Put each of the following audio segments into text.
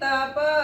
તપ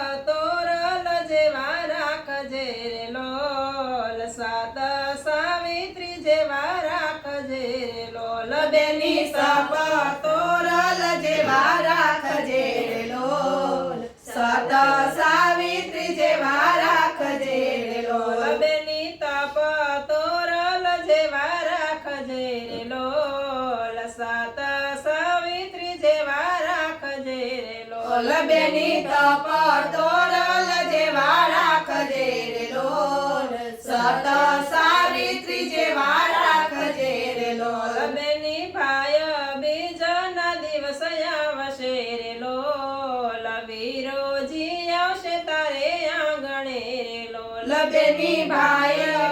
લોલ બેની તપ તોરલ જેવા રાખજે રે લોલ. સત સાવિત્રી જેવા રાખજે રે લોલ. બેની ભાય બીજના દિવસ આવશે રે લોલ. વીરોજી આવશે તારે આંગણે રે લોલ. બેની ભાઈ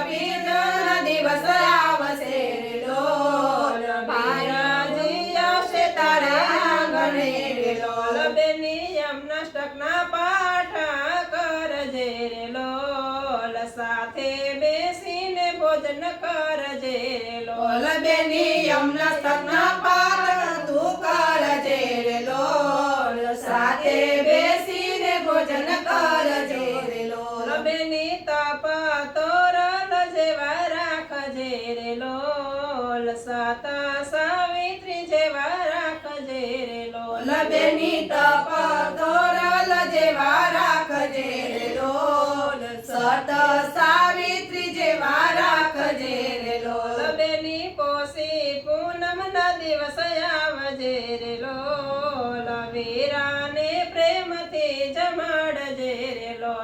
કરજે રે લોલ લોલ બેની યમના સ્તના પાર તું સાથે બેસીને ભોજન બેની તપ તોરલ જેવા રાખજે રે લોલ સાતા સાવિત્રી જેવા રાખજે રે બેની તપ તોરલ જેવા રાખજેલો સત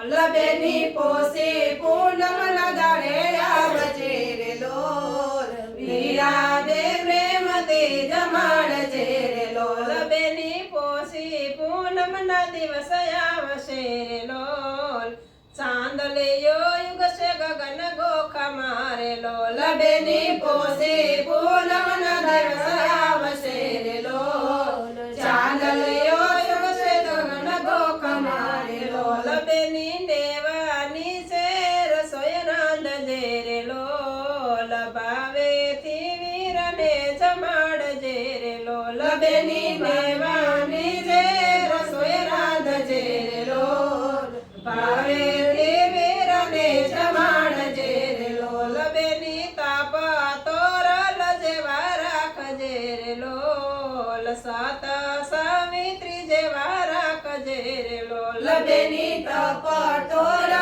રે પોસે પૂનમ નગાડે આવજે રે લોલ. તે જમાડ જે રે લોલ. બેની પોસી પૂનમ ના દિવસ આવશે રે લોલ. યુગ છે ગગન ગોખા મારે લોલ. બેની પોસી પૂનમ નગર આવશે લોલ સાત સાવિત્રી જેવા રાખજે રે લોલ બેની તપ તોરલ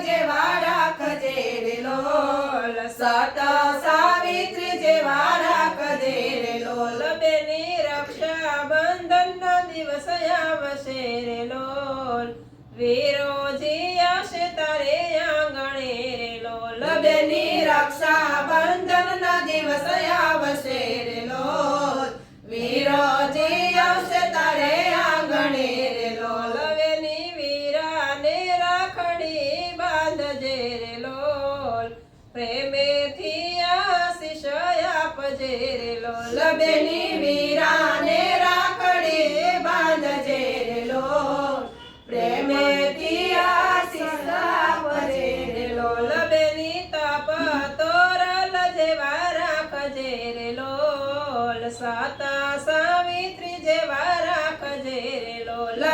જેવા રાખજે રે લોલ સાતા સાવિત્રી જેવા રાખજે રે લોલ બેની રક્ષા બંધન દિવસ આવશે રે લોલ વીરોજી પ્રેમેથી આશીષ આપજે રે લોલ બેની વીરાને રાખડી બાંધજે રે લોલ પ્રેમેથી આશીષ આપજે રે લોલ બેની તપ તોરલ જેવા રાખજે રે લોલ સાતા સાવિત્રી જેવા રાખજે રે લોલ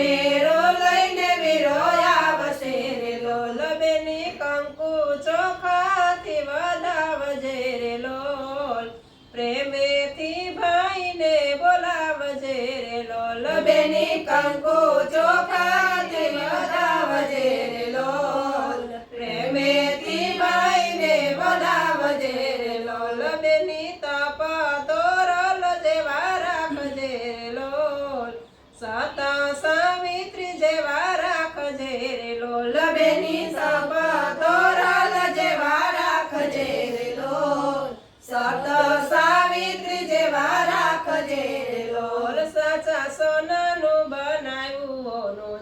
મામેરો લઈને વીરો આવશે રે લોલ બેની કંકુ ચોખાથી વધાવજે રે લોલ. પ્રેમેથી ભાઈને બોલાવજે રે લોલ બેની કંકુ ચોખાથી વધાવજે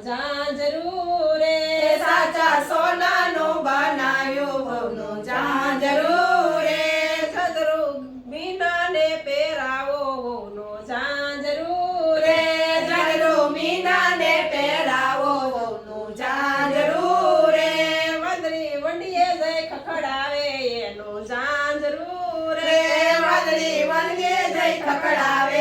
ઝાંઝરું રે સાચા સોનાનો બનાવ્યું હોનું ઝાંઝરું રે સદરુ મીનાને પહેરાવો વહુનો ઝાંઝરું રે રે મીનાને પહેરાવો વહુનું ઝાંઝરું રે વાદળી વંડીએ જઈ ખખડાવે એનું ઝાંઝરું રે જઈ ખકડાવે એનું ઝાંઝરું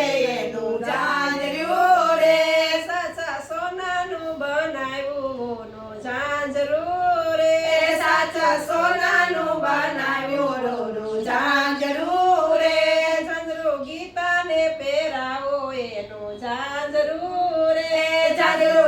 ಆಗಿರೋ